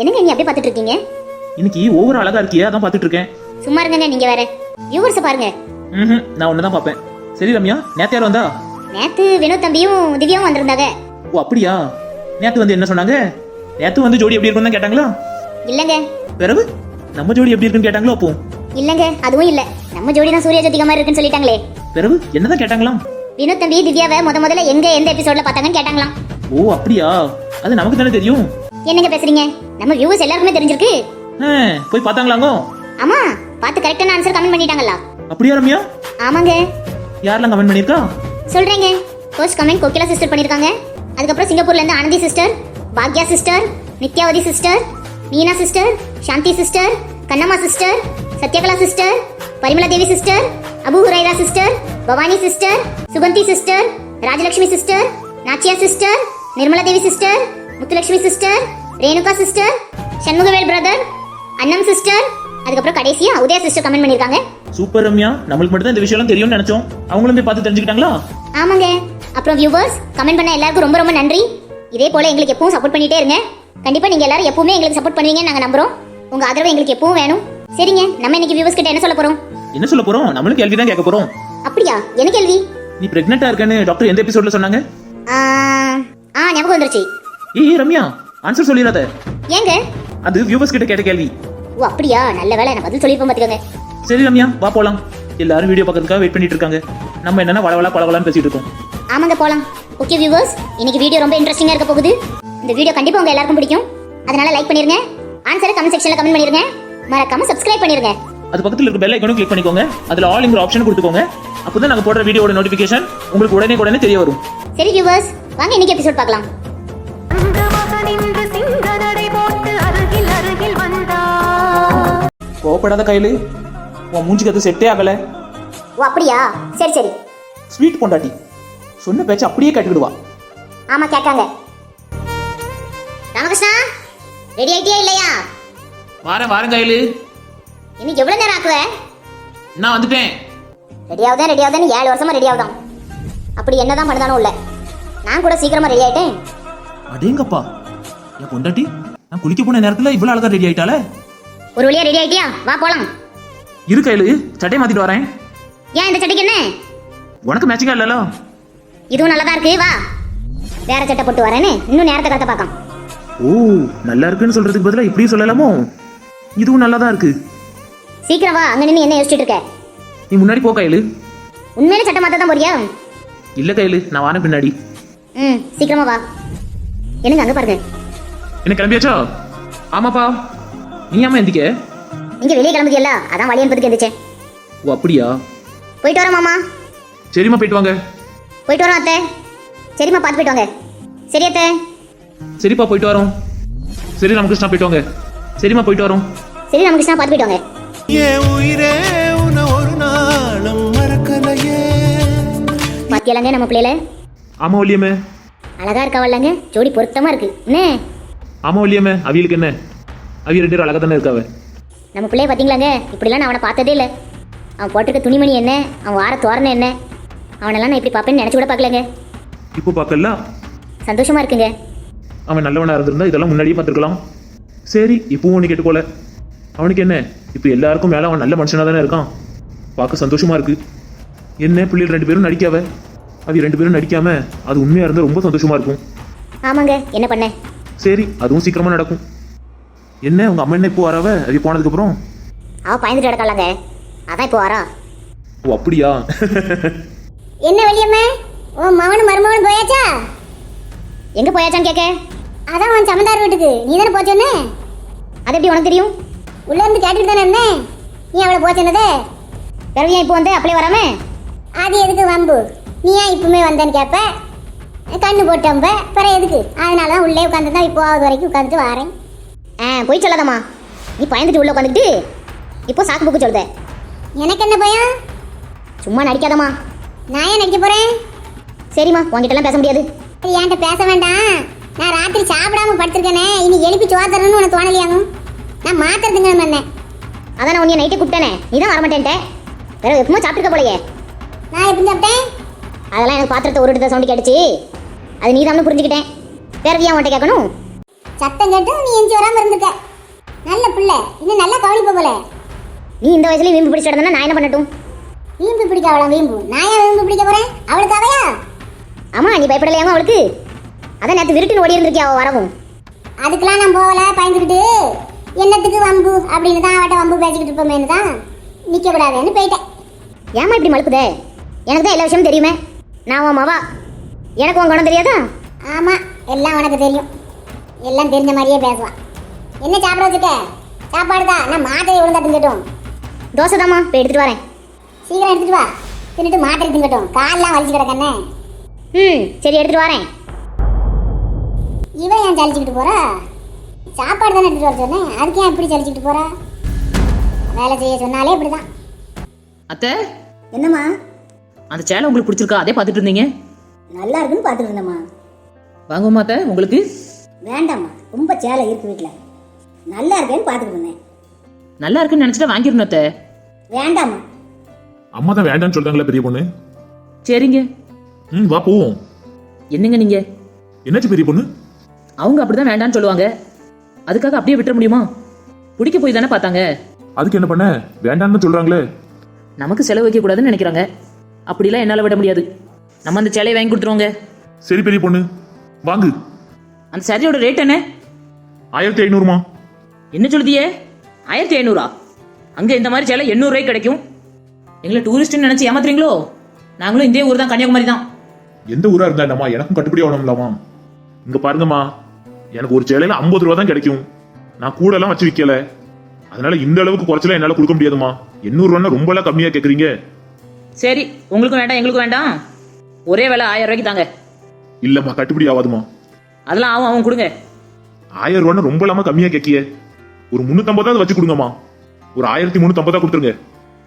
என்னங்க நீ அப்படியே பார்த்துட்டு இருக்கீங்க இன்னைக்கு ஓவர் அழகா இருக்கியே அதான் பார்த்துட்டு இருக்கேன் சும்மா இருங்கங்க நீங்க வேற. வியூவர்ஸ் பாருங்க. ம்ஹும், நான் ஒன்று தான் பார்ப்பேன். சரி ரம்யா நேத்து யார் வந்தா? நேத்து வினோத் தம்பியும் திவ்யாவும் வந்திருந்தாங்க. ஓ அப்படியா? நேத்து வந்து என்ன சொன்னாங்க? நேத்து வந்து ஜோடி எப்படி இருக்குன்னு தான் கேட்டாங்களா? இல்லங்க. பிறகு? நம்ம ஜோடி எப்படி இருக்குன்னு கேட்டாங்களோ அப்போ? இல்லங்க அதுவும் இல்ல. நம்ம ஜோடி தான் சூர்யா ஜோதிகா மாதிரி இருக்குன்னு சொல்லிட்டாங்களே. பிறகு என்னதான் கேட்டாங்களாம்? வினோத் தம்பி திவ்யாவை முத முதல்ல எங்க எந்த எபிசோட்ல பார்த்தாங்கன்னு கேட்டாங்களாம். ஓ அப்படியா? அது நமக்கு தானே தெரியும். என்னங்க பேசுறீங்க? நம்ம வியூவர்ஸ் எல்லாருக்குமே தெரிஞ்சிருக்கு. போய் பார்த்தாங்களாங்கோ? ஆமா பார்த்து கரெக்டான ஆன்சர் கமெண்ட் பண்ணிட்டாங்களா? அப்படியா ரம்யா? ஆமாங்க. யாரெல்லாம் கமெண்ட் பண்ணியிருக்கா? சொல்றேங்க. ஃபர்ஸ்ட் கமெண்ட் கோகிலா சிஸ்டர் பண்ணிருக்காங்க அதுக்கப்புறம் சிங்கப்பூர்ல இருந்து Anandhi sister Bhagya sister Nithyavathi sister Meena sister Shanthi sister Kannamma sister Sathyakala sister Parimala Devi sister Abu Huraira sister Bhavani sister Suganthi sister Rajalakshmi sister Nachiya sister Nirmala Devi sister Muthulakshmi sister Renuka sister Shanmugavel brother Annam sister அதுக்கப்புறம் கடைசியா Udaya sister comment பண்ணிருக்காங்க. Super Ramya நம்மளுக்கு மட்டும் தான் இந்த விஷயம்லாம் தெரியும்னு நினைச்சோம். அவங்களும் போய் பார்த்து தெரிஞ்சுக்கிட்டாங்களா? ஆமாங்க. அப்புறம் வியூவர்ஸ் கமெண்ட் பண்ண எல்லாருக்கும் ரொம்ப ரொம்ப நன்றி. இதே போல எங்களுக்கு எப்பவும் சப்போர்ட் பண்ணிட்டே இருங்க. கண்டிப்பா நீங்க எல்லாரும் எப்பவுமே எங்களுக்கு சப்போர்ட் பண்ணுவீங்கன்னு நாங்க நம்புறோம். உங்க ஆதரவு எங்களுக்கு எப்பவும் வேணும். சரிங்க நம்ம இன்னைக்கு வியூவர்ஸ் கிட்ட என்ன சொல்ல போறோம்? என்ன சொல்ல போறோம்? நம்மளும் கேள்வி தான் கேட்க போறோம். அப்படியா? என்ன கேள்வி? நீ பிரெக்னெண்டா இருக்கேன்னு டாக்டர் எந்த எபிசோட்ல சொன்னாங்க? ஆ ஆ, ஞாபகம் வந்துருச்சு. ஏய் ரம்யா ஆன்சர் சொல்லிடாத. ஏங்க? அது வியூவர்ஸ் கிட்ட கேட்ட கேள்வி. ஓ அப்படியா? நல்ல வேலை நான் பதில் சொல்லிருப்போம் பாத்துக்கோங்க சரி ரம்யா வா போலாம். எல்லாரும் வீடியோ பார்க்கறதுக்காக வெயிட் பண்ணிட்டு இருக்காங்க நம்ம என்னன்னா வளவளா பளவலான்னு பேசிட்டு இருக்கோம். ஆமாங்க போலாம். ஓகே வியூவர்ஸ் இன்னைக்கு வீடியோ ரொம்ப இன்ட்ரெஸ்டிங்கா இருக்க போகுது. இந்த வீடியோ கண்டிப்பா உங்க எல்லாருக்கும் பிடிக்கும். அதனால லைக் பண்ணிருங்க. ஆன்சரை கமெண்ட் செக்ஷன்ல கமெண்ட் பண்ணிருங்க. மறக்காம சப்ஸ்கிரைப் பண்ணிருங்க. அது பக்கத்துல இருக்க பெல் ஐக்கனும் கிளிக் பண்ணிக்கோங்க. அதுல ஆல்ங்கிற ஆப்ஷன் கொடுத்துக்கோங்க. அப்பதான் நாங்க போடுற வீடியோட நோட்டிபிகேஷன் உங்களுக்கு உடனே உடனே தெரிய வரும். சரி வியூவர்ஸ் வாங்க இன்னைக்கு எபிசோட் பார்க்கலாம். கோவப்படாத கையில. உன் மூஞ்சிக்கு அது செட்டே ஆகல. ஓ அப்படியா? சரி சரி. ஸ்வீட் பொண்டாட்டி. சொன்ன பேச்சு அப்படியே கேட்டுக்கிடுவா. ஆமா கேட்காங்க. ராமகிருஷ்ணா ரெடி ஆயிட்டியா இல்லையா? வாரேன் வாரேன் கையில. இன்னைக்கு எவ்வளவு நேரம் ஆக்குவ? நான் வந்துட்டேன். ரெடி ஆகுதா ரெடி ஆகுதான்னு ஏழு வருஷமா ரெடி ஆகுதான் அப்படி என்னதான் பண்ணுதானோ இல்ல. நான் கூட சீக்கிரமா ரெடி ஆயிட்டேன். அடேங்கப்பா. என் பொண்டாட்டி? நான் குளிக்க போன நேரத்துல இவ்வளவு அழகா ரெடி ஆயிட்டால ஒரு வழியா ரெடி ஆயிட்டியா? வா போலாம். இரு கையில. சட்டை மாத்திட்டு வரேன். ஏன் இந்த சட்டைக்கு என்ன? உனக்கு மேட்சிங்கா இல்லல? இதுவும் நல்லதா இருக்கு. வா. வேற சட்டை போட்டு வரேன்னு இன்னும் நேரத்தை காத்த பார்க்கலாம். ஓ நல்லா இருக்குன்னு சொல்றதுக்கு பதிலா இப்படியும் சொல்லலாமோ? இதுவும் நல்லா தான் இருக்கு. சீக்கிரம் வா. அங்க நின்று என்ன யோசிச்சுட்டு இருக்க? நீ முன்னாடி போ கையில. உண்மையிலே சட்டை மாத்த தான் போறியா? இல்ல கையில. நான் வரேன் பின்னாடி. ம் சீக்கிரமா வா. எனக்கு அங்க பாருங்க. என்ன கிளம்பியாச்சா? ஆமாப்பா. நீ ஆமா எந்திக்க? நீங்க வெளியே கிளம்புதியல்ல? அதான் வழி என்பதுக்கு எந்திரிச்சேன். ஓ அப்படியா? போயிட்டு வரோம் மாமா. சரிம்மா போயிட்டு வாங்க. போயிட்டு வரோம் அத்தை. சரிம்மா பார்த்து போயிட்டு வாங்க. சரி அத்தை. சரிப்பா போயிட்டு வரோம். சரி ராமகிருஷ்ணா போயிட்டு வாங்க. சரிம்மா போயிட்டு வரோம். சரி ராமகிருஷ்ணா பார்த்து போயிட்டு வாங்க. என் உயிரே உன்னை ஒரு நாளும் மறக்கலையே. பாத்தியலாங்க நம்ம பிள்ளைல? ஆமா வள்ளியம்மே. அழகா இருக்காவல்லங்க ஜோடி பொருத்தமா இருக்கு. என்ன ஆமா வள்ளியம்மே அவியலுக்கு என்ன? அவிய ரெண்டு பேரும் அழகா தானே இருக்காவ. நம்ம பிள்ளைய பாத்தீங்களாங்க? இப்படிலாம் நான் அவனை பார்த்ததே இல்லை. அவன் போட்டிருக்க துணிமணி என்ன? அவன் வார தோரணை என்ன? அவனெல்லாம் நான் இப்படி பார்ப்பேன்னு நினச்சி கூட பார்க்கலங்க. இப்போ பார்க்கல? சந்தோஷமா இருக்குங்க. அவன் நல்லவனா இருந்திருந்தா இதெல்லாம் முன்னாடியே பார்த்துருக்கலாம். சரி இப்பவும் ஒன்று கேட்டு போல அவனுக்கு என்ன? இப்போ எல்லாருக்கும் மேலே அவன் நல்ல மனுஷனாக தானே இருக்கான். பார்க்க சந்தோஷமா இருக்கு. என்ன பிள்ளைகள் ரெண்டு பேரும் நடிக்காவ? அவ ரெண்டு பேரும் நடிக்காம அது உண்மையா இருந்தா ரொம்ப சந்தோஷமா இருக்கும். ஆமாங்க. என்ன பண்ண? சரி அதுவும் சீக்கிரமா நடக்கும். என்ன உங்க அம்மா என்ன இப்போ வரவ? அது போனதுக்கு அப்புறம் அவ பயந்துட்டு கிடக்கலாங்க அதான் இப்போ வரா ஓ அப்படியா? என்ன வெளியம்மா உன் மவனும் மருமகனும் போயாச்சா? எங்க போயாச்சான்னு கேட்க அதான் உன் சமந்தார் வீட்டுக்கு. நீ தானே போச்சோன்னு அது எப்படி உனக்கு தெரியும்? உள்ள இருந்து கேட்டுட்டு தானே இருந்தேன் நீ அவளை போச்சேன்னதே பிறகு ஏன் இப்போ வந்து அப்படியே வராம? அது எதுக்கு வம்பு? நீ ஏன் இப்பவுமே வந்தேன்னு கேட்ப கண்ணு போட்டம்ப பிறகு எதுக்கு? அதனால தான் உள்ளே உட்காந்து தான் இப்போ ஆகுது வரைக்கும் உட்காந்துட்டு வரேன். ஆ போய் சொல்லாதம்மா. நீ பயந்துட்டு உள்ள உட்காந்துட்டு இப்போ சாக்கு புக்கு சொல்லுத. எனக்கு என்ன பயம்? சும்மா நடிக்காதம்மா. நான் ஏன் நடிக்க போறேன்? சரிம்மா உங்ககிட்டலாம் பேச முடியாது. என்கிட்ட பேச வேண்டாம். நான் ராத்திரி சாப்பிடாம படுத்திருக்கேனே இனி எழுப்பி சோத்தரணும்னு உனக்கு தோணலையாகும் நான் மாத்திரத்துங்க பண்ணேன் அதான் நான் உன்னை நைட்டே கூப்பிட்டேனே. நீ தான் வரமாட்டேன்ட்ட. வேற எப்பவுமே சாப்பிட்டுருக்க போலையே. நான் எப்படி சாப்பிட்டேன்? அதெல்லாம் எனக்கு பாத்திரத்தை ஒரு இடத்த சவுண்டு கேட்டுச்சு. அது நீ தான் புரிஞ்சுக்கிட்டேன். வேற ஏன் உன்கிட்ட கேட்கணும்? சத்தம் கேட்டு நீ எஞ்சி வராம இருந்திருக்க. நல்ல பிள்ளை இன்னும் நல்லா கவனிப்ப போல. நீ இந்த வயசுல வீம்பு பிடிச்சு கிடந்தா நான் என்ன பண்ணட்டும்? வீம்பு பிடிக்க அவளா வீம்பு. நான் ஏன் வீம்பு பிடிக்க போறேன்? அவளுக்கு அவையா? ஆமா நீ பயப்படலையாமா அவளுக்கு? அதான் நேற்று விருட்டுன்னு ஓடி இருந்திருக்கியா அவ வரவும்? அதுக்கெல்லாம் நான் போகல பயந்துக்கிட்டு. என்னத்துக்கு வம்பு? அப்படின்னு தான் அவட்ட வம்பு பேசிக்கிட்டு இருப்போமேனு தான் நிற்க கூடாதுன்னு போயிட்டேன். ஏமா இப்படி மழுப்புதே? எனக்கு தான் எல்லா விஷயமும் தெரியுமே. நான் உன் மவா. எனக்கு உன் குணம் தெரியாதா? ஆமா எல்லாம் உனக்கு தெரியும். எல்லாம் தெரிஞ்ச மாதிரியே பேசுவான் என்ன சாப்பிட வச்சுக்க சாப்பாடு தான். நான் மாட்டை விழுந்தா திங்கட்டும். தோசை தாம்மா இப்போ எடுத்துட்டு வரேன். சீக்கிரம் எடுத்துட்டு வா. தின்னுட்டு மாட்டை திங்கட்டும். கால்லாம் வலிச்சு கிடக்கண்ணே ம் சரி எடுத்துட்டு வரேன். இவன் ஏன் சலிச்சுக்கிட்டு போறா? சாப்பாடு தானே எடுத்துட்டு வர சொன்னேன். அதுக்கு ஏன் இப்படி சலிச்சுக்கிட்டு போறா? வேலை செய்ய சொன்னாலே இப்படிதான். அத்தை என்னம்மா? அந்த சேலை உங்களுக்கு பிடிச்சிருக்கா? அதே பார்த்துட்டு இருந்தீங்க. நல்லா இருக்குன்னு பார்த்துட்டு இருந்தேம்மா வாங்குவோமா அத்தை உங்களுக்கு? வேண்டாம்மா ரொம்ப சேலை இருக்கு வீட்டில் நல்லா இருக்கேன்னு பார்த்துட்டு இருந்தேன் நல்லா இருக்குன்னு நினச்சிட்டு வாங்கிடணும் அத்தை. வேண்டாம்மா. அம்மா தான் வேண்டாம்னு சொல்றாங்களே பெரிய பொண்ணு? சரிங்க. ம் வா போவோம். என்னங்க நீங்க? என்னாச்சு பெரிய பொண்ணு? அவங்க அப்படிதான் வேண்டான்னு சொல்லுவாங்க. அதுக்காக அப்படியே விட்டுற முடியுமா? பிடிக்க போய் தானே பார்த்தாங்க. அதுக்கு என்ன பண்ண? வேண்டாம்னு சொல்றாங்களே. நமக்கு செலவு வைக்க கூடாதுன்னு நினைக்கிறாங்க. அப்படிலாம் என்னால் விட முடியாது. நம்ம அந்த சேலையை வாங்கி கொடுத்துருவோங்க. சரி பெரிய பொண்ணு வாங்கு. அந்த சேலையோட ரேட் என்ன? ஆயிரத்தி ஐநூறுமா? என்ன சொல்லுதியே? ஆயிரத்தி ஐநூறா? அங்கே இந்த மாதிரி சேலை எண்ணூறுரூவாய்க்கு கிடைக்கும். எங்களை டூரிஸ்ட்னு நினச்சி ஏமாத்துறீங்களோ? நாங்களும் இதே ஊர் தான் கன்னியாகுமரி தான். எந்த ஊரா இருந்தா என்னம்மா? எனக்கும் கட்டுப்படி ஆகணும்லாமா? இங்க பாருங்கம்மா எனக்கு ஒரு சேலையில ஐம்பது ரூபா தான் கிடைக்கும். நான் கூட எல்லாம் வச்சு விக்கல. அதனால இந்த அளவுக்கு குறைச்சலாம் என்னால கொடுக்க முடியாதுமா எண்ணூறு ரூபா ரொம்ப எல்லாம் கம்மியா கேக்குறீங்க. சரி உங்களுக்கும் வேண்டாம் எங்களுக்கும் வேண்டாம். ஒரே விலை ஆயிரம் ரூபாய்க்கு தாங்க. இல்லம்மா கட்டுப்படி ஆகாதுமா அதெல்லாம் ஆகும் அவன் கொடுங்க. ஆயிரம் ரூபான்னு ரொம்ப இல்லாம கம்மியா கேக்கிய. ஒரு முன்னூத்தம்பதாவது வச்சு கொடுங்கம்மா. ஒரு ஆயிரத்தி முன்னூத்தம்பதா கொடுத்துருங்க.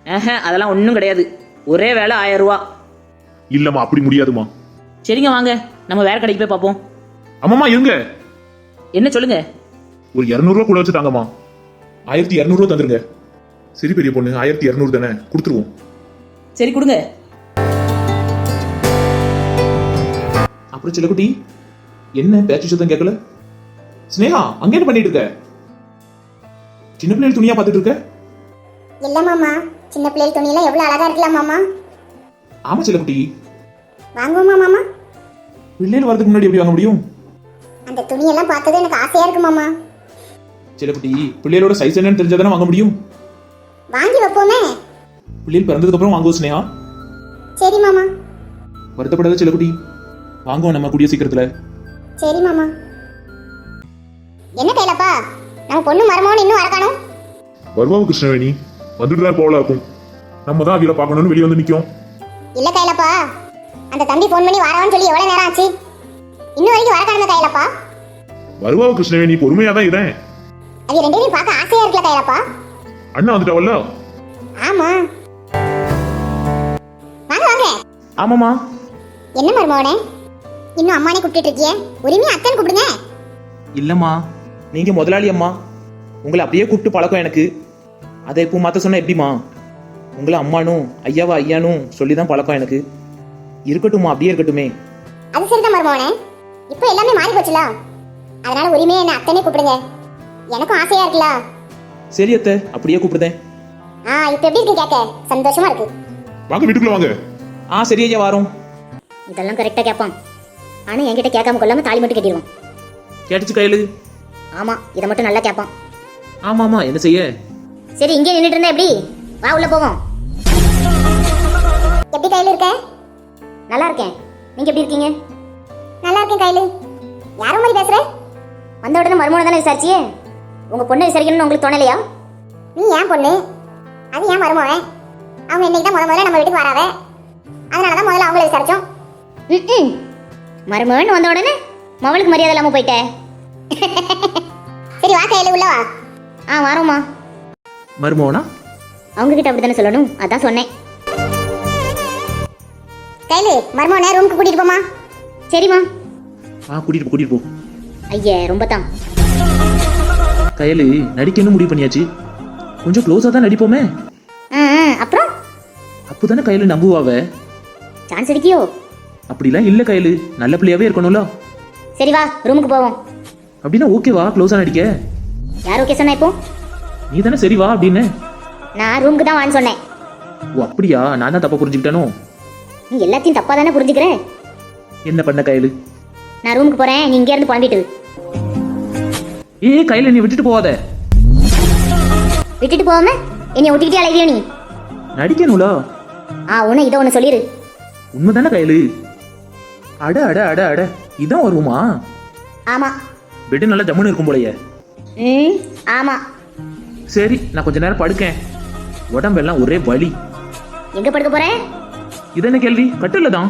ஆஹா அதெல்லாம் ஒன்றும் கிடையாது. ஒரே வேலை ஆயிரம் ரூபா. இல்லம்மா அப்படி முடியாதுமா சரிங்க வாங்க. நம்ம வேற கடைக்கு போய் பார்ப்போம். அம்மாமா இருங்க. என்ன சொல்லுங்க? ஒரு இரநூறுவா கூட வச்சு தாங்கம்மா. ஆயிரத்தி இரநூறுவா தந்துருங்க. சரி பெரிய பொண்ணு ஆயிரத்தி இரநூறு தானே. கொடுத்துருவோம். சரி கொடுங்க. அப்புறம் சிலக்குட்டி என்ன பேச்சு சத்தம் கேட்கல? ஸ்னேகா அங்க என்ன பண்ணிட்டு இருக்க? சின்ன பிள்ளைகள் துணியா பார்த்துட்டு இருக்க? இல்ல மாமா. சின்ன பிள்ளைகள் துணியெல்லாம் எவ்வளவு அழகா இருக்கலாம் மாமா. ஆமா சிலக்குட்டி வாங்குவோமா மாமா? பிள்ளைகள் வரதுக்கு முன்னாடி எப்படி வாங்க முடியும்? அந்த துணியெல்லாம் பார்த்தது எனக்கு ஆசையா இருக்கு மாமா. சிலக்குட்டி பிள்ளைகளோட சைஸ் என்னன்னு தெரிஞ்சாதானே வாங்க முடியும்? வாங்கி வைப்போமே. பிள்ளைகள் பிறந்ததுக்கு அப்புறம் வாங்குவோம் ஸ்னேகா சரி மாமா. வருத்தப்படாத சிலக்குட்டி வாங்குவோம் நம்ம கூடிய சீக்கிரத்துல. சரி மாமா. என்ன கையிலப்பா நம்ம பொண்ணு மருமகன் இன்னும் வரக்கானோம் வருவாவு கிருஷ்ணவேணி. வந்துட்டு தான் போல இருக்கும் நம்ம தான் அவளை பார்க்கணும்னு வெளியே வந்து நிற்கும் இல்ல கையிலப்பா அந்த தம்பி ஃபோன் பண்ணி வரவான்னு சொல்லி எவ்வளவு நேரம் ஆச்சு? இன்னும் வரைக்கும் வரக்கானது கையிலப்பா வருவாவு கிருஷ்ணவேணி பொறுமையா தான் இதேன் அது ரெண்டு பேரும் பார்க்க ஆசையா இருக்குல்ல கையிலப்பா அண்ணா வந்துட்டாவல்ல ஆமா. வாங்க வாங்க. ஆமாம்மா. என்ன மருமகனே? இன்னும் அம்மானே கூப்பிட்டு இருக்கியே? உரிமையா அத்தன் கூப்பிடுங்க. இல்லைம்மா நீங்கள் முதலாளி அம்மா. உங்களை அப்படியே கூப்பிட்டு பழக்கம் எனக்கு. அதை இப்போ மாற்ற சொன்னால் எப்படிம்மா? உங்களை அம்மானும் ஐயாவா ஐயானும் சொல்லி தான் பழக்கம் எனக்கு. இருக்கட்டும்மா அப்படியே இருக்கட்டுமே. அது சரிதான் மருமகனே இப்போ எல்லாமே மாறி போச்சுல. அதனால உரிமையா என்ன அத்தனே கூப்பிடுங்க. எனக்கும் ஆசையா இருக்குல்ல. சரி அத்தை அப்படியே கூப்பிடுதேன். ஆ இப்போ எப்படி இருக்கு கேட்க சந்தோஷமா இருக்கு. வாங்க வீட்டுக்குள்ள வாங்க. ஆ சரி ஐயா வரோம். இதெல்லாம் கரெக்டாக கேட்பான் ஆனால் என்கிட்ட கேட்காம கொள்ளாம தாலி மட்டும் கட்டிடுவான் கேட்டுச்சு கையில். ஆமாம் இதை மட்டும் நல்லா கேட்பான் ஆமாம்மா என்ன செய்ய? சரி இங்கே நின்றுட்டு இருந்தா எப்படி? வா உள்ள போவோம். எப்படி கையில் இருக்க? நல்லா இருக்கேன். நீங்க எப்படி இருக்கீங்க? நல்லா இருக்கேன் கையில். யாரோ மாதிரி பேசுற? வந்த உடனே மருமகனை தானே விசாரிச்சியே? உங்க பொண்ணை விசாரிக்கணும்னு உங்களுக்கு தோணலையா? நீ ஏன் பொண்ணு? அது ஏன் மருமகன்? அவங்க இன்னைக்கு தான் முத முதல்ல நம்ம வீட்டுக்கு வராவ. அதனால தான் முதல்ல அவங்கள விசாரிச்சோம். ம் மருமகன் வந்த உடனே மவளுக்கு மரியாதை இல்லாமல் போயிட்டேன் சரி வா கையில் உள்ள வா. ஆ வரோம்மா. மருமோனா அவங்க கிட்ட அப்படி தானே சொல்லணும்? அதான் சொன்னேன். கைலு மர்மோனே ரூமுக்கு கூட்டிட்டு போமா சரிம்மா. ஆ கூட்டிட்டு போ கூட்டிட்டு போ. ஐயே ரொம்ப தான் கையில் நடிக்கணும் முடிவு பண்ணியாச்சு. கொஞ்சம் க்ளோஸாக தான் நடிப்போமே. அப்புறம்? அப்போ தானே கையில் நம்புவாவ? சான்ஸ் அடிக்கியோ அப்படிலாம் இல்லை கையில். நல்ல பிள்ளையாவே இருக்கணும்ல. சரி வா ரூமுக்கு போவோம். அப்படின்னா ஓகேவா க்ளோஸாக நடிக்க. யார் ஓகே சொன்னா இப்போ? நீ தானே சரி வா அப்படின்னு. நான் ரூமுக்கு தான் வான்னு சொன்னேன். ஓ அப்படியா? நான் தான் தப்பா புரிஞ்சுக்கிட்டேனோ? நீ எல்லாத்தையும் தப்பா தானே புரிஞ்சுக்கிற? என்ன பண்ண கையில்? நான் ரூமுக்கு போறேன் நீ இங்கே இருந்து புலம்பிட்டு. ஏ கையில் நீ விட்டுட்டு போகாத. விட்டுட்டு போகாம என்னை ஒட்டிக்கிட்டே அலைவியோ நீ? நடிக்கணும்ல. ஆ உன்னை இதை ஒன்று சொல்லிடு உண்மைதானே கையில்? அட அட அட அட. இதான் வருமா ஆமா. பெட்டு நல்லா ஜம்முன்னு இருக்கும் போலயே. ம் ஆமா. சரி நான் கொஞ்ச நேரம் படுக்கேன். உடம்பெல்லாம் ஒரே வலி. எங்க படுக்க போற? இது என்ன கேள்வி? கட்டில தான்.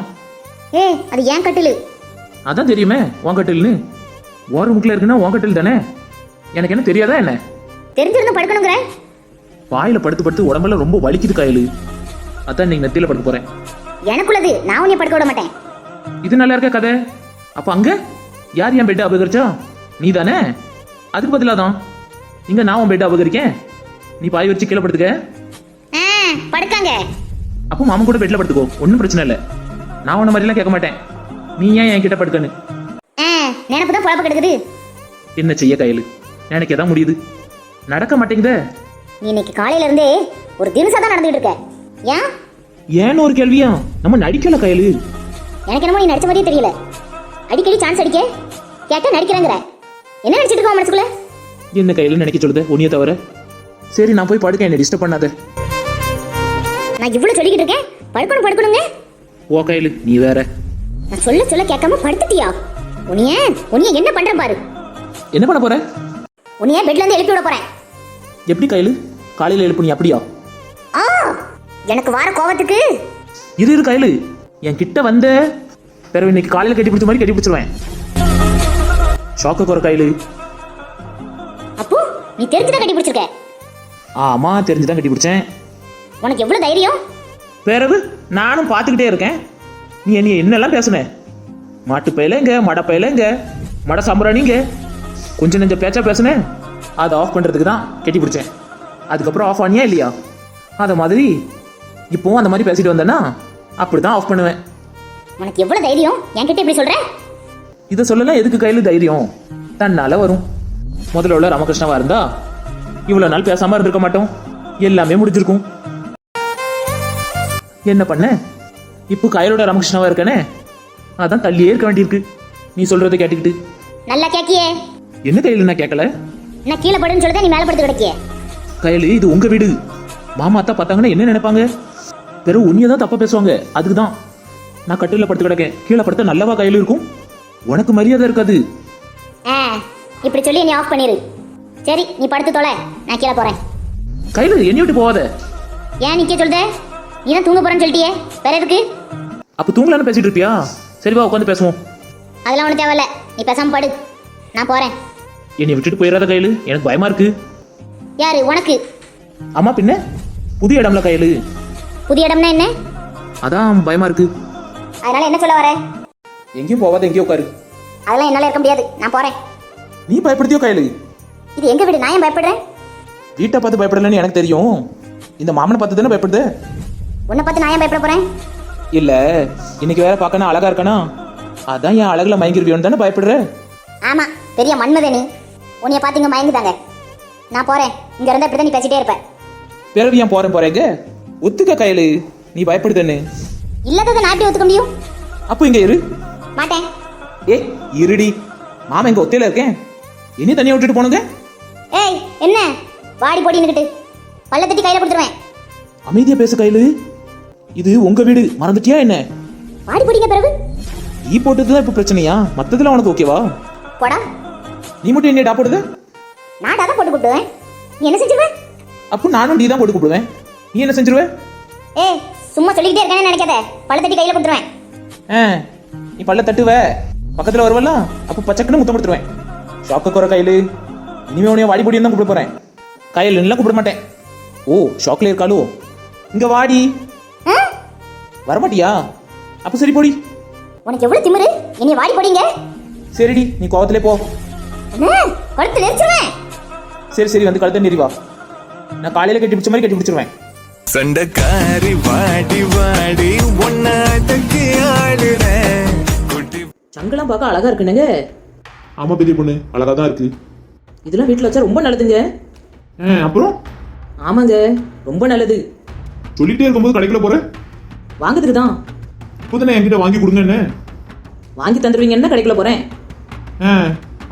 ஏ அது ஏன் கட்டிலு? அதான் தெரியுமே உன் கட்டில்னு. ஓர முக்கில் இருக்குன்னா உன் கட்டில் தானே? எனக்கு என்ன தெரியாதா என்ன? தெரிஞ்சிருந்து படுக்கணுங்கிற. வாயில படுத்து படுத்து உடம்பெல்லாம் ரொம்ப வலிக்குது கையில். அதான் நீங்க நெத்தியில படுக்க போறேன். எனக்குள்ளது. நான் உன்னை படுக்க விட மாட்டேன். இது நல்லா இருக்க கதை. அப்ப அங்க? யார் என் பெட்டை அபகரிச்சா? நீ தானே அதுக்கு பதிலாக தான். இங்க நான் உன் பெட்டை அபகரிக்கேன். நீ பாய் வச்சு கீழே படுத்துக்க. படுக்காங்க. அப்போ மாமன் கூட பெட்ல படுத்துக்கோ. ஒன்றும் பிரச்சனை இல்லை. நான் உன்ன மாதிரிலாம் கேட்க மாட்டேன். நீ ஏன் என் கிட்ட படுக்கன்னு? நினப்பு தான் கிடக்குது என்ன செய்ய கையில் எனக்கு எதான் முடியுது. நடக்க மாட்டேங்குதே. இன்னைக்கு காலையில இருந்தே ஒரு தினசா தான் நடந்துட்டு இருக்க. ஏன்? ஏன்னு ஒரு கேள்வியா? நம்ம நடிக்கல கையில் எனக்கு என்னமோ நீ நடிச்ச மாதிரியே தெரியல. அடிக்கடி சான்ஸ் அடிக்க? கேட்டா நடிக்கிறேங்கிற. என்ன நடிச்சிட்டு இருக்க உன் மனசுக்குள்ள? என்ன கையில் நினைக்க சொல்லுத? உன்னைய தவிர. சரி நான் போய் படுக்க என்னை டிஸ்டர்ப் பண்ணாத. நான் இவ்வளவு சொல்லிக்கிட்டு இருக்கேன்? படுக்கணும் படுக்கணுங்க? ஓ கையில். நீ வேற. நான் சொல்ல சொல்ல கேட்காம படுத்துட்டியா? உன்னைய உன்னைய என்ன பண்றேன் பாரு. என்ன பண்ண போற? உன்னைய பெட்ல இருந்து எழுப்பி விட போறேன். எப்படி கையில்? காலையில் எழுப்பு நீ அப்படியா? ஆ எனக்கு வார கோவத்துக்கு. இரு இரு கையில். என் கிட்ட வந்த பிறகு இன்னைக்கு காலையில் கட்டி பிடிச்ச மாதிரி கட்டி பிடிச்சிருவேன் ஷாக்கு குறை கையில். அப்போ நீ தெரிஞ்சுதான் கட்டி பிடிச்சிருக்க. ஆமா தெரிஞ்சுதான் கட்டி பிடிச்சேன். உனக்கு எவ்வளவு தைரியம்? பிறகு நானும் பார்த்துக்கிட்டே இருக்கேன். நீ என்னைய என்னெல்லாம் பேசுன? மாட்டு பயிலங்க மட பயிலங்க மட சாம்பிராணிங்க. கொஞ்சம் நெஞ்ச பேச்சா பேசுனேன் அதை ஆஃப் பண்ணுறதுக்கு தான் கட்டி பிடிச்சேன். அதுக்கப்புறம் ஆஃப் ஆனியா இல்லையா? அதை மாதிரி இப்போவும் அந்த மாதிரி பேசிட்டு வந்தேன்னா அப்படி தான் ஆஃப் பண்ணுவேன். உனக்கு எவ்வளவு தைரியம்? என்கிட்ட இப்படி சொல்ற? இதை சொல்லலாம் எதுக்கு கையில் தைரியம்? தன்னால வரும். முதல்ல உள்ள ராமகிருஷ்ணவா இருந்தா இவ்வளோ நாள் பேசாம இருந்திருக்க மாட்டோம். எல்லாமே முடிஞ்சிருக்கும். என்ன பண்ண? இப்போ கையிலோட ராமகிருஷ்ணவா இருக்கனே? அதான் தள்ளியே இருக்க வேண்டியிருக்கு. நீ சொல்றதை கேட்டுக்கிட்டு. நல்லா கேக்கியே என்ன கையில் நான் கேட்கல? நான் கீழே படுன்னு சொல்லிதான் நீ மேல படுத்து கிடக்கிய கையில் இது உங்க வீடு. மாமா அத்தா பார்த்தாங்கன்னா என்ன நினைப்பாங்க? வெறும் உன்னைய தான் தப்பா பேசுவாங்க. அதுக்கு தான் நான் கட்டில படுத்து கிடக்கேன். கீழே படுத்த நல்லவா கையில் இருக்கும். உனக்கு மரியாதை இருக்காது. ஆ இப்படி சொல்லி நீ ஆஃப் பண்ணிரு. சரி நீ படுத்து தொலை. நான் கீழே போறேன். கையில் என்னை விட்டு போகாத. ஏன் நிக்க சொல்லுத நீ தான் தூங்க போறேன்னு சொல்லிட்டியே. வேற எதுக்கு? அப்போ தூங்கலான்னு பேசிட்டு இருப்பியா? சரி வா உட்காந்து பேசுவோம். அதெல்லாம் ஒன்றும் தேவையில்ல. நீ பேசாம படு. நான் போறேன். என்னை விட்டுட்டு போயிடாத கையில். எனக்கு பயமா இருக்கு. யாரு? உனக்கு. அம்மா பின்ன? புதிய இடம்ல கையில். புதிய இடம்னா என்ன? அதான் பயமா இருக்கு. அதனால என்ன சொல்ல வர? எங்கேயும் போவாத எங்கேயும் உட்காரு. அதெல்லாம் என்னால இருக்க முடியாது. நான் போறேன். நீ பயப்படுத்தியோ கையில்? இது எங்க வீடு? நான் ஏன் பயப்படுறேன்? வீட்டை பார்த்து பயப்படலன்னு எனக்கு தெரியும். இந்த மாமனை பார்த்து தானே பயப்படுது? உன்னை பார்த்து நான் ஏன் பயப்பட போறேன்? இல்ல இன்னைக்கு வேற பார்க்கணும் அழகா இருக்கனா? அதான் என் அழகுல மயங்கிருவியோன்னு தானே பயப்படுற? ஆமா பெரிய மன்மதனி உன்னைய பார்த்து இங்க மயங்குதாங்க. நான் போறேன். இங்க இருந்தா இப்படிதான் நீ பேசிட்டே இருப்ப. பிறகு ஏன் போறேன் போறேங்க ஒத்துக்க கையில். நீ பயப்படுதுன்னு. இல்லாததை எப்படி ஒத்துக்க முடியும்? அப்போ இங்க இரு. மாட்டேன். ஏ இருடி. மாமா எங்க ஒத்தையில இருக்கேன். இனி தனியா விட்டுட்டு போனுங்க ஏய் என்ன? வாடி போடி நின்னுக்கிட்டு. பல்ல தட்டி கையில கொடுத்துருவேன். அமைதியா பேசு கையில். இது உங்க வீடு. மறந்துட்டியா என்ன? வாடி போடிங்க பிறகு. ஈ போட்டது தான் இப்போ பிரச்சனையா? மற்றதுல உனக்கு ஓகேவா? போடா. நீ மட்டும் என்ன டா போடுது நான் தான் போட்டு கூப்பிடுவேன். நீ என்ன செஞ்சிருவேன் அப்போ நானும் டீ தான் போட்டு கூப்பிடுவேன். நீ என்ன செஞ்சிருவ? ஏய் சும்மா சொல்லிக்கிட்டே இருக்கேன்னு நினைக்காத? பல்ல தட்டி கையில கொடுத்துருவேன். ஆ நீ பல்ல தட்டுவ. பக்கத்தில் வருவல்ல அப்போ பச்சக்குன்னு முத்தம் கொடுத்துருவேன். ஷாக்க குறை கையில். இனிமே உனைய வாடி பொடியும் தான் கூப்பிட போகிறேன் கையில் எல்லாம் கூப்பிட மாட்டேன். ஓ ஷாக்ல இருக்காளோ? இங்கே வாடி? வரமாட்டியா? அப்போ சரி போடி. உனக்கு எவ்வளவு திமிரு? என்னை வாடி போடிங்க. சரிடி நீ கோவத்திலே போ. என்ன? கழுத்து நெரிச்சிருவேன் சரி சரி வந்து கழுத்த நிறி வா நான் காலையில் கட்டி பிடிச்ச மாதிரி கட்டி பிடிச்சிருவேன். சண்டக்காரி வாடி வாடி ஒன்னாட்டக்கு குட்டி சங்கெல்லாம் பார்க்க அழகா இருக்குனுங்க. ஆமா பெரிய பொண்ணு அழகா தான் இருக்கு. இதெல்லாம் வீட்டில் வச்சா ரொம்ப நல்லதுங்க. ஆ, அப்புறம்? ஆமாங்க ரொம்ப நல்லது. சொல்லிட்டே இருக்கும்போது கடைக்குள்ள போறேன் வாங்குறதுக்கு தான். இப்போதானே என்கிட்ட வாங்கி கொடுங்க என்ன வாங்கி தந்துடுவீங்கன்னு தான் கடைக்குள்ள போகிறேன் ஆ,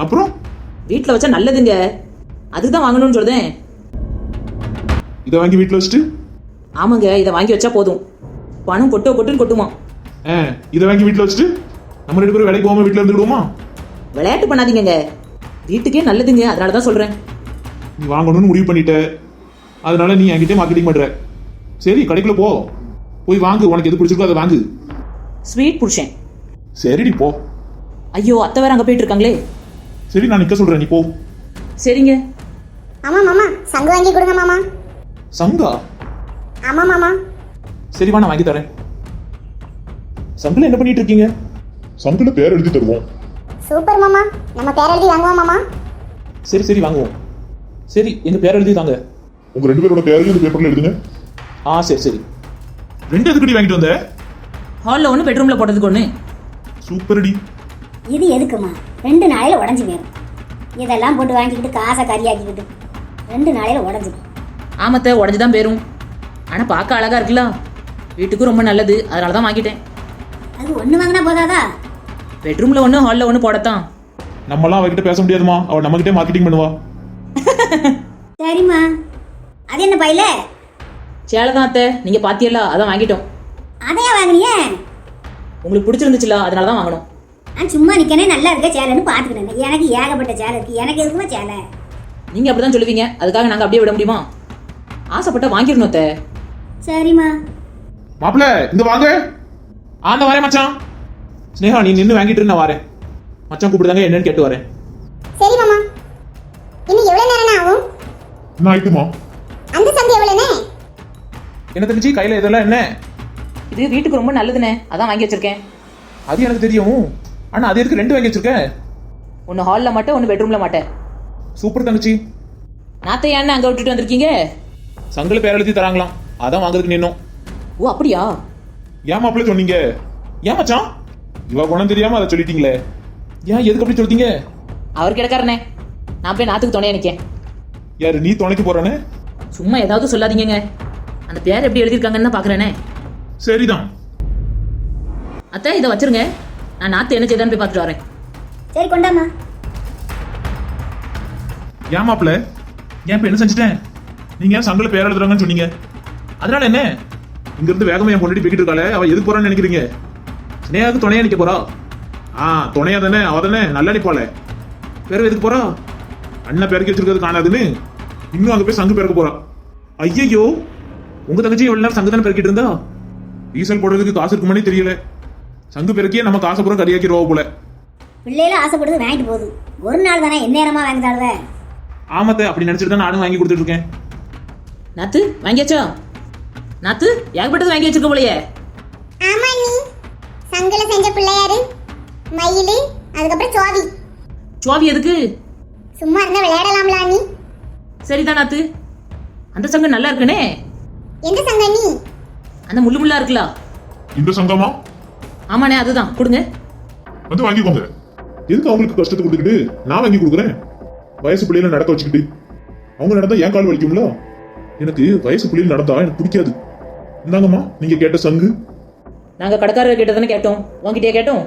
அப்புறம்? வீட்டில் வச்சா நல்லதுங்க. அதுக்கு தான் வாங்கணும்னு சொல்லுதேன் இதை வாங்கி வீட்டில் வச்சுட்டு? ஆமாங்க இதை வாங்கி வச்சா போதும். பணம் கொட்டோ கொட்டுன்னு கொட்டுமா? ஆ, இதை வாங்கி வீட்டில் வச்சுட்டு நம்ம ரெண்டு பேரும் வேலைக்கு போகாம வீட்டில் இருந்துக்கிடுவோமா விளையாட்டு பண்ணாதீங்கங்க. வீட்டுக்கே நல்லதுங்க அதனால தான் சொல்கிறேன் நீ வாங்கணும்னு முடிவு பண்ணிட்ட. அதனால நீ என்கிட்ட மார்க்கெட்டிங் பண்ற. சரி கடைக்குள்ள போ. போய் வாங்கு உனக்கு எது பிடிச்சிருக்கோ அதை வாங்கு. ஸ்வீட் புருஷன். சரிடி போ. ஐயோ அத்தை வேற அங்கே போயிட்டு இருக்காங்களே. சரி நான் நிக்க சொல்றேன் நீ போ. சரிங்க. ஆமா மாமா சங்கு வாங்கி கொடுங்க மாமா. சங்கா? ஆமா மாமா. சரி வா நான் வாங்கி தரேன். சங்கில என்ன பண்ணிட்டு இருக்கீங்க? சங்கில பேர் எழுதி தருவோம். சூப்பர் மாமா. நம்ம பேர் எழுதி வாங்குவோம் மாமா. சரி சரி வாங்குவோம். சரி எங்க பேர் எழுதி தாங்க. உங்க ரெண்டு பேரோட பேரையும் இந்த பேப்பர்ல எழுதுங்க. ஆ சரி சரி. ரெண்டு எதுக்கடி வாங்கிட்டு வந்த? ஹாலில் ஒன்று பெட்ரூமில் போட்டதுக்கு ஒன்று சூப்பர்டி. இது எதுக்குமா? ரெண்டு நாளையில உடஞ்சி போயிடும் இதெல்லாம் போட்டு வாங்கிக்கிட்டு காசை கறியாக்கிக்கிட்டு. ரெண்டு நாளையில உடஞ்சிடும் ஆமத்தை உடஞ்சி தான் போயிரும். ஆனால் பார்க்க அழகா இருக்குல்ல. வீட்டுக்கும் ரொம்ப நல்லது. அதனால தான் வாங்கிட்டேன். அது ஒன்று வாங்கினா போதாதா? பெட்ரூமில் ஒன்று ஹாலில் ஒன்று போடத்தான். நம்மலாம் அவகிட்ட பேச முடியாதுமா. அவ நம்ம கிட்டே மார்க்கெட்டிங் பண்ணுவா. சரிம்மா. அது என்ன பையில? சேலை தான் அத்தை. நீங்கள் பார்த்தியல்ல அதான் வாங்கிட்டோம். அதையா வாங்கினியே? உங்களுக்கு பிடிச்சிருந்துச்சுல அதனால தான் வாங்கணும் நான் சும்மா நிக்கனே நல்லா இருக்க சேலைன்னு பார்த்துக்கிட்டேன் எனக்கு ஏகப்பட்ட சேலை இருக்கு. எனக்கு எதுக்குமா சேலை? நீங்கள் அப்படி தான் சொல்லுவீங்க. அதுக்காக நாங்கள் அப்படியே விட முடியுமா? ஆசைப்பட்டா வாங்கிடணும் அத்தை. சரிம்மா. மாப்பிள்ள இங்க வாங்க. ஆந்த வரேன் மச்சான். ஸ்னேகா நீ நின்று வாங்கிட்டு இரு, நான் வரேன். மச்சான் கூப்பிடுதாங்க என்னன்னு கேட்டு வரேன். சரி மாமா. இன்னும் எவ்வளவு நேரம் ஆகும்? என்ன ஆயிட்டுமா? அந்த சந்தை எவ்வளவுனே என்ன தெரிஞ்சு கையில இதெல்லாம் என்ன? இது வீட்டுக்கு ரொம்ப நல்லதுண்ணே. அதான் வாங்கி வச்சிருக்கேன். அது எனக்கு தெரியும். ஆனா அது எதுக்கு ரெண்டு வாங்கி வச்சிருக்கேன் ஒன்று ஹாலில் மாட்டேன் ஒன்று பெட்ரூமில் மாட்டேன். சூப்பர் தங்கச்சி. நாத்தை ஏன்னு அங்கே விட்டுட்டு வந்திருக்கீங்க? சங்கில பேர் எழுதி தராங்களாம். அதான் வாங்குறதுக்கு நின்னோம். ஓ அப்படியா? ஏன் மாப்பிள்ள சொன்னீங்க? ஏன் மச்சான்? இவ குணம் தெரியாம அதை சொல்லிட்டீங்களே. ஏன் எதுக்கு அப்படி சொல்லிட்டீங்க அவர் கிடக்காரண்ணே நான் போய் நாத்துக்கு துணையா நிற்கேன் யாரு நீ துணைக்கு போறானே? சும்மா ஏதாவது சொல்லாதீங்கங்க. அந்த பேர் எப்படி எழுதியிருக்காங்கன்னு தான் பார்க்குறேனே சரிதான். அத்தை இதை வச்சிருங்க. நான் நாத்து என்ன செய்தான்னு போய் பார்த்துட்டு வரேன். சரி கொண்டாம்மா. ஏன் மாப்பிள்ள? ஏன் இப்ப என்ன செஞ்சுட்டேன்? நீங்க ஏன் சங்கில பேர் எழுதுறாங்கன்னு சொன்னீங்க? அதனால என்ன இங்க இருந்து வேகமா என் பொண்டாட்டி போய்கிட்டு இருக்காளே. அவ எதுக்கு போறான்னு நினைக்கிறீங்க? ஸ்னேகாவுக்கு துணையா நிக்க போறா? ஆ துணையா தானே அவ தானே நல்லா நிப்பாளே. பேர் எதுக்கு போறா? அண்ணன் பேருக்கு வச்சிருக்கிறது காணாதுன்னு இன்னும் அங்க போய் சங்கு பேருக்கு போறா. ஐயையோ உங்க தங்கச்சி எவ்வளவு நேரம் சங்கு தானே பெருக்கிட்டு இருந்தா? டீசல் போடுறதுக்கு காசு இருக்குமானே தெரியல. சங்கு பெருக்கியே நம்ம காசை பூரா கறியாக்கிடுவா போல. பிள்ளையில ஆசைப்படுறது வாங்கிட்டு போகுது. ஒரு நாள் தானே எந்நேரமா வாங்கி தருவ ஆமாத்த அப்படி நினைச்சிட்டு தான் நானும் வாங்கி கொடுத்துட்டு இருக்கேன். நாத்து வாங்கியாச்சா? நாத்து ஏகப்பட்டது வாங்கி வச்சிருக்க போலயே. ஆமா நீ சங்கில செஞ்ச பிள்ளையாரு. மயிலு அதுக்கப்புறம் சோவி. சுவாவி எதுக்கு? சும்மா இருந்தா விளையாடலாம்ல நீ சரிதான் நாத்து. அந்த சங்கம் நல்லா இருக்குனே. எந்த சங்க நீ அந்த முள்ளு முள்ளா இருக்குல்ல. இந்த சங்கமா? ஆமாண்ணே அதுதான். கொடுங்க. வந்து வாங்கிக்கோங்க. எதுக்கு அவங்களுக்கு கஷ்டத்தை கொடுத்துக்கிட்டு நான் வாங்கி கொடுக்குறேன்? வயசு பிள்ளையில நடக்க வச்சுக்கிட்டு. அவங்க நடந்தா என் கால் வலிக்கும்ல? எனக்கு வயசு பிள்ளையில நடந்தா எனக்கு பிடிக்காது. இந்தாங்கம்மா நீங்க கேட்ட சங்கு. நாங்க கடைக்காரர் கிட்ட தானே கேட்டோம். உங்ககிட்டயே கேட்டோம்.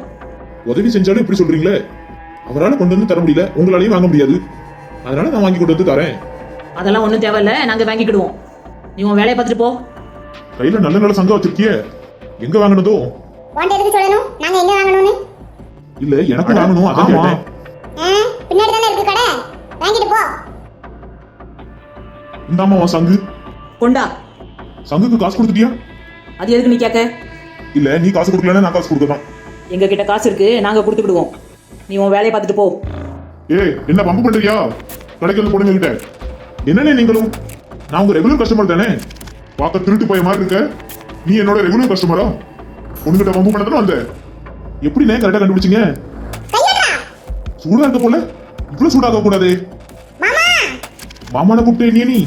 உதவி செஞ்சாலும் இப்படி சொல்றீங்களே? அவரால் கொண்டு வந்து தர முடியல உங்களாலையும் வாங்க முடியாது. அதனால நான் வாங்கி கொண்டு வந்து தரேன். அதெல்லாம் ஒன்றும் தேவையில்ல நாங்க வாங்கிக்கிடுவோம். நீ உன் வேலையை பார்த்துட்டு போ. கையில நல்ல நல்ல சங்கம் வச்சிருக்கிய. எங்க வாங்கினதோ? உன்ட்ட எதுக்கு சொல்லணும்? நாங்க எங்க வாங்கணும்னு? இல்ல எனக்கு வாங்கணும் அதான் கேட்டேன். ஆ, பின்னாடி தானே இருக்கு கடை? வாங்கிட்டு போ. இந்தாம்மா உன் சங்கு. கொண்டா. சங்குக்கு காசு கொடுத்துட்டியா? அது எதுக்கு நீ கேட்க? இல்ல நீ காசு கொடுக்கலன்னா நான் காசு கொடுக்கலாம் எங்க கிட்ட காசு இருக்கு நாங்க கொடுத்துக்கிடுவோம் நீ உன் வேலையை பார்த்துட்டு போ. ஏய் என்ன பம்பு பண்றியா? கடைக்கு வந்து பொண்ணுங்க கிட்ட என்னண்ணே நீங்களும்? நான் உங்க ரெகுலர் கஸ்டமர் தானே? பார்க்க திருட்டு போய மாதிரி இருக்க. நீ என்னோட ரெகுலர் கஸ்டமரா பொண்ணுகிட்ட பம்பு பண்ணதானே வந்த? எப்படிண்ணே கரெக்டா கண்டுபிடிச்சீங்க? சூடா இருக்க போல? இவ்வளவு சூடாக கூடாது மாமா! மாமான கூப்பிட்டே நீ நீ?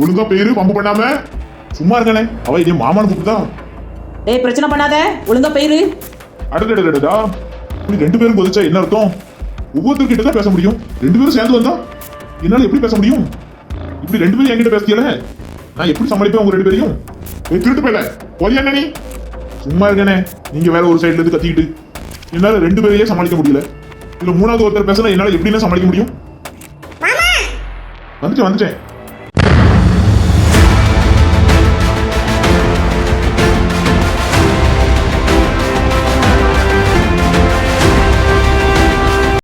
ஒழுங்கா பேரு பம்பு பண்ணாம. சும்மா இருக்கானே அவ இதே மாமான கூப்பிட்டா டேய் பிரச்சனை பண்ணாத. ஒழுங்கா போயிரு. அடடடடடா இப்படி ரெண்டு பேரும் கொதிச்சா என்ன அர்த்தம்? ஒவ்வொருத்தர்கிட்ட தான் பேச முடியும். ரெண்டு பேரும் சேர்ந்து வந்தா என்னால எப்படி பேச முடியும்? இப்படி ரெண்டு பேரும் என்கிட்ட பேசியல நான் எப்படி சமாளிப்பேன் உங்க ரெண்டு பேரையும்? ஏய், திருட்டு போயில போதியா நீ? சும்மா இருக்கனே. நீங்க வேற ஒரு சைடுல இருந்து கத்திக்கிட்டு. என்னால ரெண்டு பேரையே சமாளிக்க முடியல. இதுல மூணாவது ஒருத்தர் பேசினா என்னால எப்படின்னு சமாளிக்க முடியும்? வந்துட்டேன் வந்துட்டேன்.